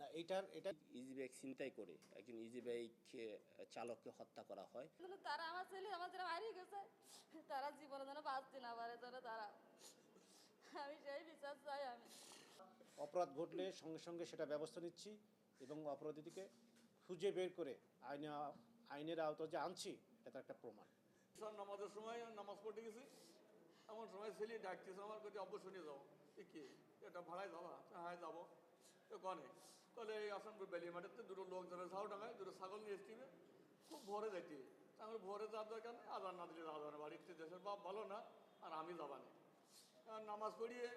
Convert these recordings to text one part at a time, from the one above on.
না এটার এটা ইজি বাইক ছিনতাই করে। একজন ইজি বাইক চালককে হত্যা করা হয়। তারা আমার ছেলে আমার ছেলে হারিয়ে গেছে। তারা জীবনে যেন বাঁচতে না পারে যেন তারা আমি সেই বিশ্বাস চাই আমি। অপরাধ ঘটলে সঙ্গে সঙ্গে সেটা ব্যবস্থা নিচ্ছি এবং অপরাধীকে খুঁজে বের করে আইনে আইনের আওতা যে আনছি এটা একটা প্রমাণ। স্যার নামাজের সময় নামাজ পড়তে গেছি। এমন সময় ছেলে ডাকতেছে আমার কাছে অবশ্য নিয়ে যাব এ কি এটা ভাড়ায় যাবা হ্যাঁ যাব। তো কনে তাহলে এই আসানপুর বেলি মাঠেতে দুটো লোক যাবে ঝাউ ডাঙায় দুটো ছাগল নিয়ে এসটিবে খুব ভোরে যাইতে। তাহলে ভোরে যাওয়ার দরকার নেই আদার না দিলে যাবে বাড়িতে দেশের বাপ ভালো না, আর আমি যাবা না। আর নামাজ পড়িয়ে,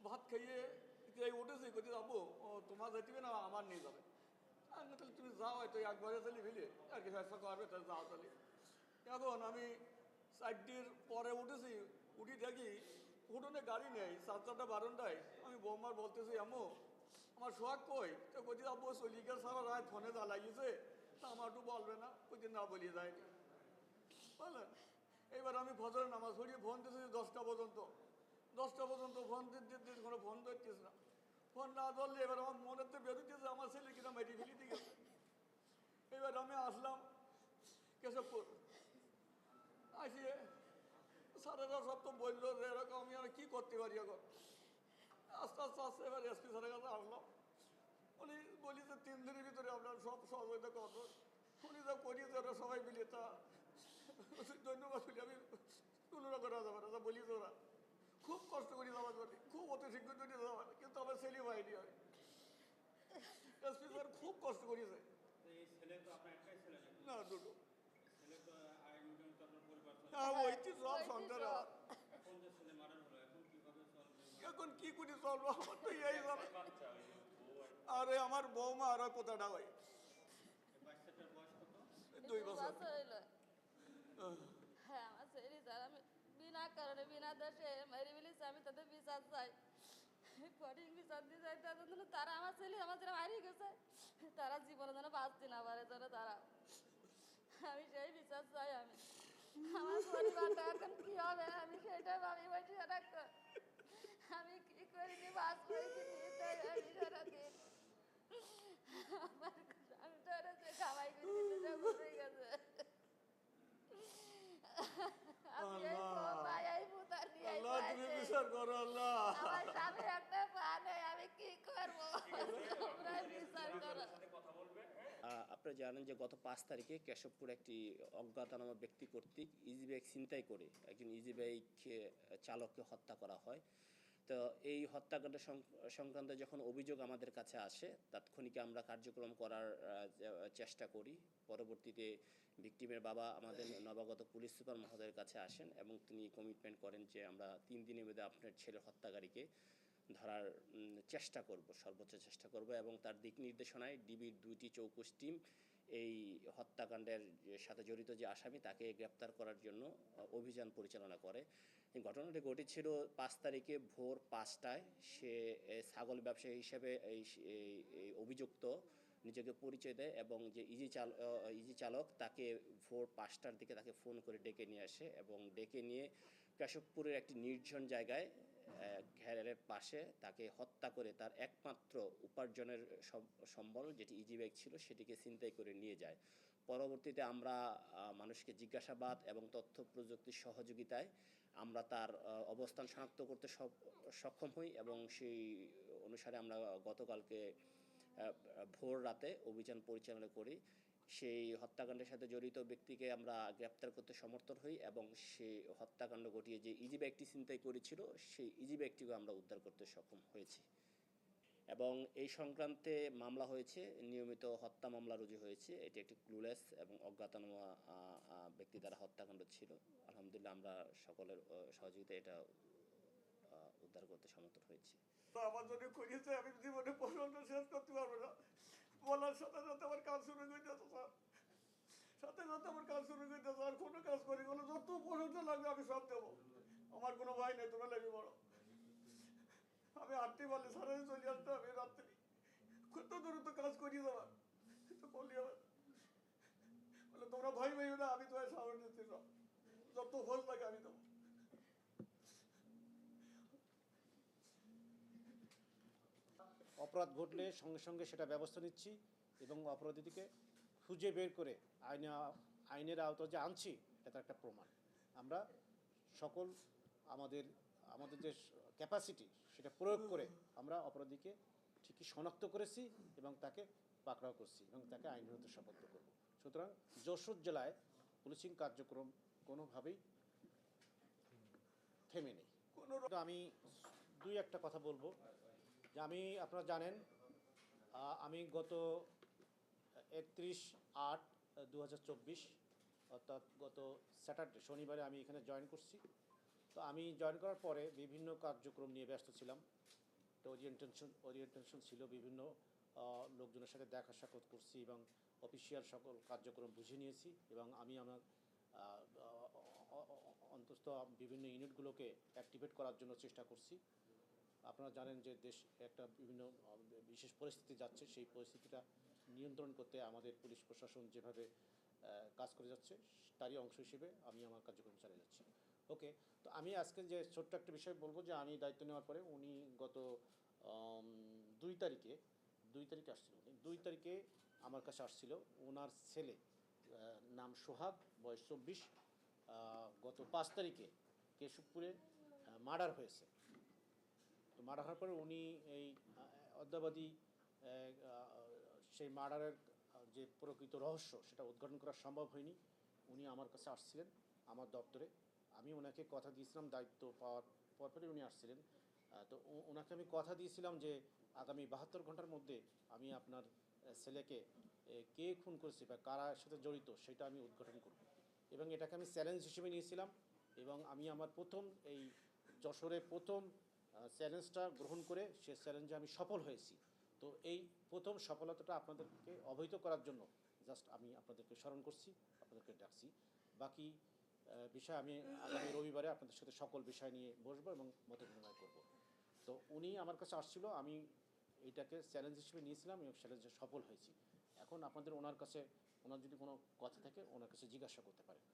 ভাত খাইয়ে এই উঠেছি কোথায় যাব, ও তোমার যাইতে না, আমার নিয়ে যাবে। আমি তাহলে তুমি যাও হয়তো একবারে তাহলে ভিলে আর কি ফেসা করবে, তাহলে যাও তাহলে। এখন আমি চারটির পরে উঠেছি, উঠি দেখি উঠোনে গাড়ি নেই, সাত চারটা বারোটায় আমি বৌমার বলতেছি, আম্মু, আমার সোহাগ কই? তো কই আব্বু চলি গেছে সারা রাত ফোনে লাগিয়েছে তা আমার একটু বলবে না? কই না বলিয়ে যায়নি বুঝলেন? এবার আমি ফজরের নামাজ পড়িয়ে ফোন দিতেছি দশটা পর্যন্ত। দশটা পর্যন্ত ফোন দিতে কোনো ফোন ধরতেছে না। ফোন না ধরলে এবার আমার মনের তো বেরোতেছে আমার ছেলে কিনা মেটি ফেলিতে গেছে। এবার আমি আসলাম কেশবপুর। আসিয়ে স্যারেরা সব তো বলল যে এরকম আমি আর কী করতে পারি এখন? আস্তে আস্তে আস্তে এবার এসপি স্যারের কাছে আসলাম। উনি বলি যে তিন দিনের ভিতরে আপনার সব সহযোগিতা করব। উনি যা করিয়েছে ওরা সবাই মিলে তা ধন্যবাদ বলি। আমি তুলনা করা যাবে না বলি তো ওরা। খুব কষ্ট করি যাওয়ার জন্য খুব অতি শীঘ্র জন্য যাওয়ার কিন্তু আমার ছেলে হয়নি হয় এসপি স্যার খুব কষ্ট করিয়েছে? না দুটো ছেলে তো আইন মোটামুটি তো আপনার পরিবার চলে। হ্যাঁ ওই তো সব সংসার। এখন কি করে চলবো আমার তো এই যাবে আর আমার বৌমা আর কোথাটা হয় দুই বছর। হ্যাঁ আমার ছেলে স্যার আমি বিনা কারণে বিনা দোষে মেরে ফেলেছি আমি তাদের বিচার চাই। কঠিন বিচার দিয়ে চাই তাদের জন্য তারা আমার ছেলে আমার ছেলে হারিয়ে গেছে। তারা জীবনে যেন বাঁচতে না পারে যেন তারা। আমি সেই বিচার চাই আমি। আমার পরিবারটা এখন কি হবে? আমি সেটা ভাবি বসে রাখতো আমি কি করিনি বাঁচবো কি চিন্তায় আমি সারাদিন? আমার আমি ধরেছে খাওয়াই করতে ঘুরে গেছে। আমি এই বোমা, এই ভূতার নিয়ে এই আল্লাহ তুমি বাড়িতে- বিচার করো আল্লাহ আমার স্বামী একটা পা নেই আমি কি করব তোমরা বিচার করো আহ, আপনারা জানেন যে গত পাঁচ তারিখে কেশবপুর একটি অজ্ঞাতনামা ব্যক্তি কর্তৃক ইজি বাইক ছিনতাই করে একজন ইজি বাইক চালককে হত্যা করা হয়। তো এই হত্যাকাণ্ড সংক্রান্ত যখন অভিযোগ আমাদের কাছে আসে, তাৎক্ষণিক আমরা কার্যক্রম করার চেষ্টা করি। পরবর্তীতে ভিকটিমের বাবা আমাদের নবাগত পুলিশ সুপার মহোদয়ের কাছে আসেন এবং তিনি কমিটমেন্ট করেন যে আমরা তিন দিনের মধ্যে আপনার ছেলের হত্যাকারীকে ধরার চেষ্টা করব, সর্বোচ্চ চেষ্টা করব এবং তার দিক নির্দেশনায় ডিবির দুইটি চৌকুশ টিম এই হত্যাকাণ্ডের সাথে জড়িত যে আসামি তাকে গ্রেপ্তার করার জন্য অভিযান পরিচালনা করে। এই ঘটনাটি ঘটেছিল পাঁচ তারিখে ভোর পাঁচটায়। সে ছাগল ব্যবসায়ী হিসেবে এই অভিযুক্ত নিজেকে পরিচয় দেয় এবং যে ইজি চাল ইজি চালক তাকে ভোর পাঁচটার দিকে তাকে ফোন করে ডেকে নিয়ে আসে এবং ডেকে নিয়ে কেশবপুরের একটি নির্জন জায়গায় ঘেরের পাশে তাকে হত্যা করে তার একমাত্র উপার্জনের সম- সম্বল যেটি ইজি ব্যাগ ছিল, সেটিকে ছিনতাই করে নিয়ে যায়। পরবর্তীতে আমরা মানুষকে জিজ্ঞাসাবাদ এবং তথ্য প্রযুক্তির সহযোগিতায় আমরা তার অবস্থান শনাক্ত করতে সক্ষম হই এবং সেই অনুসারে আমরা গতকালকে ভোর রাতে অভিযান পরিচালনা করি। সেই হত্যাকাণ্ডের সাথে জড়িত ব্যক্তিকে আমরা গ্রেপ্তার করতে সমর্থন হই এবং সেই হত্যাকাণ্ড ঘটিয়ে যে ইজি ব্যাগটি চিন্তাই করেছিল সেই ইজি ব্যাগটিকে আমরা উদ্ধার করতে সক্ষম হয়েছি। এবং এই সংক্রান্তে মামলা হয়েছে নিয়মিত হত্যা মামলা রুজু হয়েছে। এটি একটি ক্লুলেস এবং অজ্ঞাতনামা ব্যক্তি দ্বারা হত্যাকাণ্ড ছিল। আলহামদুলিল্লাহ আমরা সকলের আহ, সহযোগিতায় এটা উদ্ধার করতে সমর্থন হয়েছি। আমার জন্য আমি সাথে সাথে আমার কাজ শুরু করে স্যার। সাথে সাথে আমার কাজ শুরু করে কোনো কাজ করি যত লাগবে আমি সব দেবো। আমার কোনো ভাই নেই, তোমরা বড় আমি আটটি বলে সারা চলে আসতে হবে রাত্রি। কত কাজ করিয়ে দেওয়ার তো করলি হবে। বলে, তোমরা না, আমি তোমার সাহস দিচ্ছি সব যত লাগে আমি অপরাধ ঘটলে সঙ্গে সঙ্গে সেটা ব্যবস্থা নিচ্ছি। এবং অপরাধীদেরকে খুঁজে বের করে আইনে আইনের আওতায় যে আনছি এটা একটা প্রমাণ। আমরা সকল আমাদের আমাদের যে ক্যাপাসিটি সেটা প্রয়োগ করে আমরা অপরাধীকে ঠিকই শনাক্ত করেছি এবং তাকে পাকড়াও করছি এবং তাকে আইনের হাতে শপথ করব। সুতরাং যশোর জেলায় পুলিশিং কার্যক্রম কোনোভাবেই থেমে নেই। আমি দুই একটা কথা বলব। যে আমি আপনারা জানেন আমি গত একত্রিশ আট দু অর্থাৎ গত স্যাটারডে, শনিবারে আমি এখানে জয়েন করছি। তো আমি জয়েন করার পরে বিভিন্ন কার্যক্রম নিয়ে ব্যস্ত ছিলাম। তো ওরিয়েন্টেশন ওরিয়েন্টেশন ছিল বিভিন্ন লোকজনের সাথে দেখা সাক্ষাৎ করছি এবং অফিসিয়াল সকল কার্যক্রম বুঝে নিয়েছি এবং আমি আমার অন্তত বিভিন্ন ইউনিটগুলোকে অ্যাক্টিভেট করার জন্য চেষ্টা করছি। আপনারা জানেন যে দেশ একটা বিভিন্ন বিশেষ পরিস্থিতি যাচ্ছে, সেই পরিস্থিতিটা নিয়ন্ত্রণ করতে আমাদের পুলিশ প্রশাসন যেভাবে কাজ করে যাচ্ছে, তারই অংশ হিসেবে আমি আমার কার্যক্রম চালিয়ে যাচ্ছি। ওকে তো আমি আজকে যে ছোট্ট একটা বিষয় বলব যে আমি দায়িত্ব নেওয়ার পরে উনি গত দুই তারিখে দুই তারিখে আসছিল উনি। দুই তারিখে আমার কাছে আসছিল ওনার ছেলে নাম সোহাগ, বয়স চব্বিশ গত পাঁচ তারিখে কেশবপুরে মার্ডার হয়েছে। তো মার্ডার হওয়ার পরে উনি এই অদ্যাবধি সেই মার্ডারের যে প্রকৃত রহস্য সেটা উদ্ঘাটন করা সম্ভব হয়নি। উনি আমার কাছে আসছিলেন, আমার দপ্তরে। আমি ওনাকে কথা দিয়েছিলাম, দায়িত্ব পাওয়ার পরপরই উনি আসছিলেন। তো ওনাকে আমি কথা দিয়েছিলাম যে আগামী বাহাত্তর ঘণ্টার মধ্যে আমি আপনার ছেলেকে কে খুন করেছে বা কারা সাথে জড়িত সেটা আমি উদ্ঘাটন করব। এবং এটাকে আমি চ্যালেঞ্জ হিসেবে নিয়েছিলাম এবং আমি আমার প্রথম, এই যশোরে প্রথম চ্যালেঞ্জটা গ্রহণ করে সে চ্যালেঞ্জে আমি সফল হয়েছি। তো এই প্রথম সফলতাটা আপনাদেরকে অবহিত করার জন্য জাস্ট আমি আপনাদেরকে স্মরণ করছি, আপনাদেরকে ডাকছি। বাকি বিষয় আমি আগামী রবিবারে আপনাদের সাথে সকল বিষয় নিয়ে বসবো এবং মত বিনিময় করব। তো উনি আমার কাছে আসছিল, আমি এটাকে চ্যালেঞ্জ হিসেবে নিয়েছিলাম এবং চ্যালেঞ্জে সফল হয়েছি। এখন আপনাদের ওনার কাছে, ওনার যদি কোনো কথা থাকে, ওনার কাছে জিজ্ঞাসা করতে পারেন।